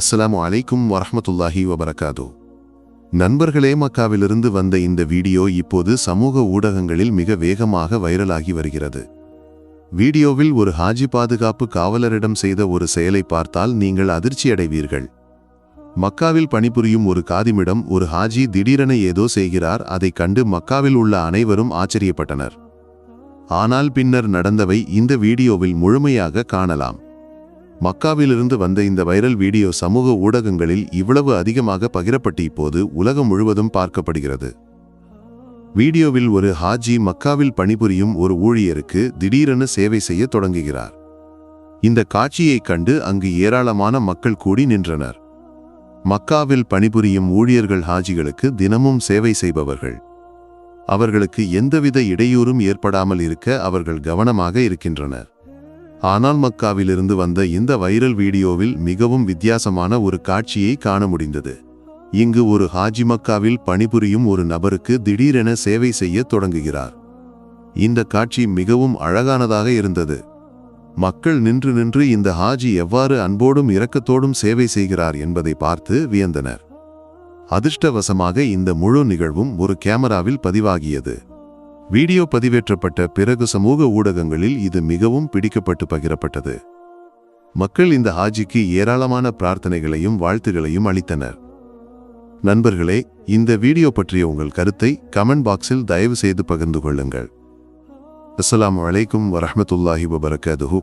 அஸ்ஸலாமு அலைக்கும் வரஹ்மத்துல்லாஹி வபரகாதோ. நண்பர்களே மக்காவிலிருந்து வந்த இந்த வீடியோ இப்போது சமூக ஊடகங்களில் மிக வேகமாக வைரலாகி வருகிறது. வீடியோவில் ஒரு ஹாஜி பாதுகாப்பு காவலரிடம் செய்த ஒரு செயலை பார்த்தால் நீங்கள் அதிர்ச்சியடைவீர்கள். மக்காவில் பணிபுரியும் ஒரு காதிமிடம் ஒரு ஹாஜி திடீரென ஏதோ செய்கிறார் அதைக் கண்டு மக்காவில் உள்ள அனைவரும் ஆச்சரியப்பட்டனர். ஆனால் பின்னர் நடந்தவை இந்த வீடியோவில் முழுமையாக காணலாம். மக்காவிலிருந்து வந்த இந்த வைரல் வீடியோ சமூக ஊடகங்களில் இவ்வளவு அதிகமாக பகிரப்பட்டு இப்போது உலகம் முழுவதும் பார்க்கப்படுகிறது. வீடியோவில் ஒரு ஹாஜி மக்காவில் பணிபுரியும் ஒரு ஊழியருக்கு திடீரென சேவை செய்ய தொடங்குகிறார். இந்த காட்சியைக் கண்டு அங்கு ஏராளமான மக்கள் கூடி நின்றனர். மக்காவில் பணிபுரியும் ஊழியர்கள் ஹாஜிகளுக்கு தினமும் சேவை செய்பவர்கள். அவர்களுக்கு எந்தவித இடையூறும் ஏற்படாமல் இருக்க அவர்கள் கவனமாக இருக்கின்றனர். ஆனால் மக்காவிலிருந்து வந்த இந்த வைரல் வீடியோவில் மிகவும் வித்தியாசமான ஒரு காட்சியை காண முடிந்தது. இங்கு ஒரு ஹாஜி மக்காவில் பணிபுரியும் ஒரு நபருக்கு திடீரென சேவை செய்ய தொடங்குகிறார். இந்த காட்சி மிகவும் அழகானதாக இருந்தது. மக்கள் நின்று நின்று இந்த ஹாஜி எவ்வாறு அன்போடும் இரக்கத்தோடும் சேவை செய்கிறார் என்பதை பார்த்து வியந்தனர். அதிர்ஷ்டவசமாக இந்த முழு நிகழ்வும் ஒரு கேமராவில் பதிவாகியது. வீடியோ பதிவேற்றப்பட்ட பிறகு சமூக ஊடகங்களில் இது மிகவும் பிடிக்கப்பட்டு பகிரப்பட்டது. மக்கள் இந்த ஹாஜிக்கு ஏராளமான பிரார்த்தனைகளையும் வாழ்த்துகளையும் அளித்தனர். நண்பர்களே இந்த வீடியோ பற்றிய உங்கள் கருத்தை கமெண்ட் பாக்ஸில் தயவு செய்து பகிர்ந்து கொள்ளுங்கள். அஸ்லாம் வலைக்கும் வரமத்துல்லாஹி வபரகாதுஹூ.